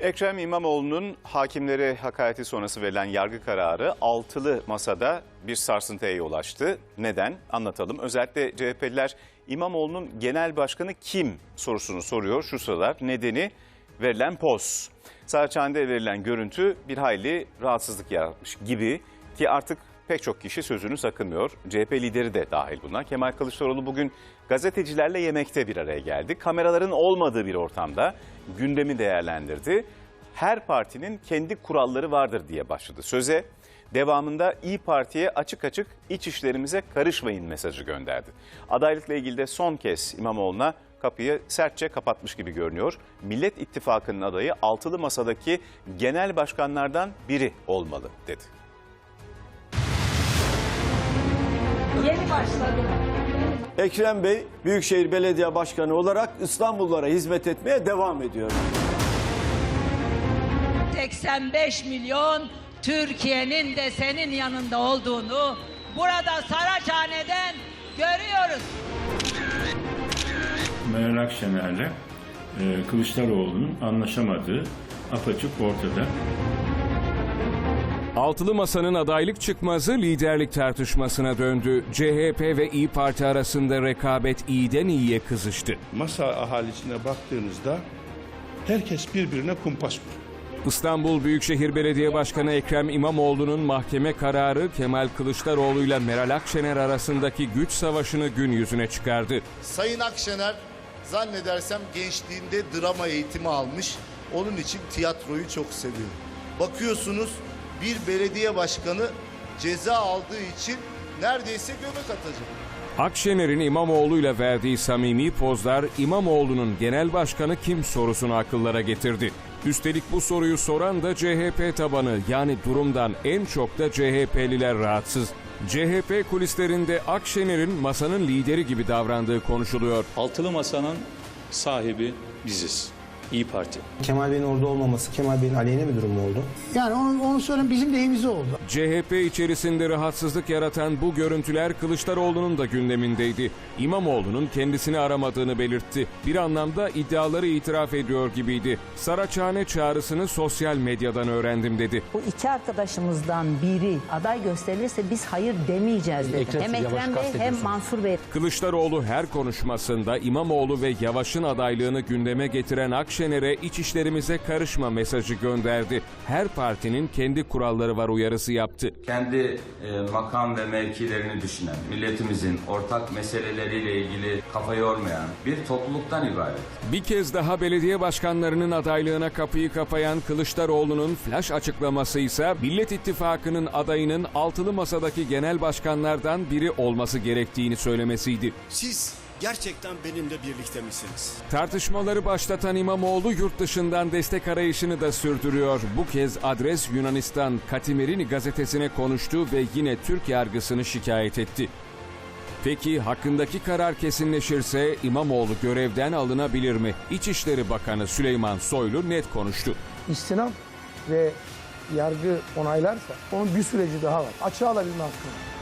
Ekrem İmamoğlu'nun hakimlere hakareti sonrası verilen yargı kararı altılı masada bir sarsıntıya yol açtı. Neden? Anlatalım. Özellikle CHP'liler İmamoğlu'nun genel başkanı kim sorusunu soruyor şu sıralar. Nedeni verilen poz. Saraçhane'de verilen görüntü bir hayli rahatsızlık yaratmış gibi ki artık pek çok kişi sözünü sakınmıyor. CHP lideri de dahil buna. Kemal Kılıçdaroğlu bugün gazetecilerle yemekte bir araya geldi. Kameraların olmadığı bir ortamda gündemi değerlendirdi. Her partinin kendi kuralları vardır diye başladı söze. Devamında İyi Parti'ye açık açık iç işlerimize karışmayın mesajı gönderdi. Adaylıkla ilgili de son kez İmamoğlu'na kapıyı sertçe kapatmış gibi görünüyor. Millet İttifakı'nın adayı altılı masadaki genel başkanlardan biri olmalı dedi. Yeni başladı. Ekrem Bey Büyükşehir Belediye Başkanı olarak İstanbullulara hizmet etmeye devam ediyor. 85 milyon Türkiye'nin de senin yanında olduğunu burada Saraçhane'den görüyoruz. Meral Akşener'le e, Kılıçdaroğlu'nun anlaşamadığı apaçık ortada. Altılı Masa'nın adaylık çıkmazı liderlik tartışmasına döndü. CHP ve İyi Parti arasında rekabet iyiden iyiye kızıştı. masa ahalisine baktığınızda herkes birbirine kumpas kuruyor. İstanbul Büyükşehir Belediye Başkanı Ekrem İmamoğlu'nun mahkeme kararı Kemal Kılıçdaroğlu ile Meral Akşener arasındaki güç savaşını gün yüzüne çıkardı. Sayın Akşener zannedersem gençliğinde drama eğitimi almış. Onun için tiyatroyu çok seviyor. Bakıyorsunuz bir belediye başkanı ceza aldığı için neredeyse göbek atacak. Akşener'in İmamoğlu'yla verdiği samimi pozlar İmamoğlu'nun genel başkanı kim sorusunu akıllara getirdi. Üstelik bu soruyu soran da CHP tabanı yani durumdan en çok da CHP'liler rahatsız. CHP kulislerinde Akşener'in masanın lideri gibi davrandığı konuşuluyor. Altılı Masa'nın sahibi biziz. İyi Parti. Kemal Bey'in orada olmaması Kemal Bey'in aleyhine bir durum oldu? Yani onu, onu söyleyeyim bizim lehimize oldu. CHP içerisinde rahatsızlık yaratan bu görüntüler Kılıçdaroğlu'nun da gündemindeydi. İmamoğlu'nun kendisini aramadığını belirtti. Bir anlamda iddiaları itiraf ediyor gibiydi. Saraçhane çağrısını sosyal medyadan öğrendim dedi. Bu iki arkadaşımızdan biri aday gösterilirse biz hayır demeyeceğiz dedi. hem Ekrem Bey hem Mansur Bey. Kılıçdaroğlu her konuşmasında İmamoğlu ve Yavaş'ın adaylığını gündeme getiren Akşener'e iç işlerimize karışma mesajı gönderdi. Her partinin kendi kuralları var uyarısı yaptı. kendi e, makam ve mevkilerini düşünen, milletimizin ortak meseleleriyle ilgili kafa yormayan bir topluluktan ibaret. Bir kez daha belediye başkanlarının adaylığına kapıyı kapayan Kılıçdaroğlu'nun flash açıklaması ise Millet İttifakı'nın adayının altılı masadaki genel başkanlardan biri olması gerektiğini söylemesiydi. Siz gerçekten benimle birlikte misiniz? Tartışmaları başlatan İmamoğlu yurt dışından destek arayışını da sürdürüyor. Bu kez adres Yunanistan Katimerini gazetesine konuştu ve yine Türk yargısını şikayet etti. Peki hakkındaki karar kesinleşirse İmamoğlu görevden alınabilir mi? İçişleri Bakanı Süleyman Soylu net konuştu. İstinaf ve yargı onaylarsa onun bir süreci daha var. Açığa alabilme hakkı var.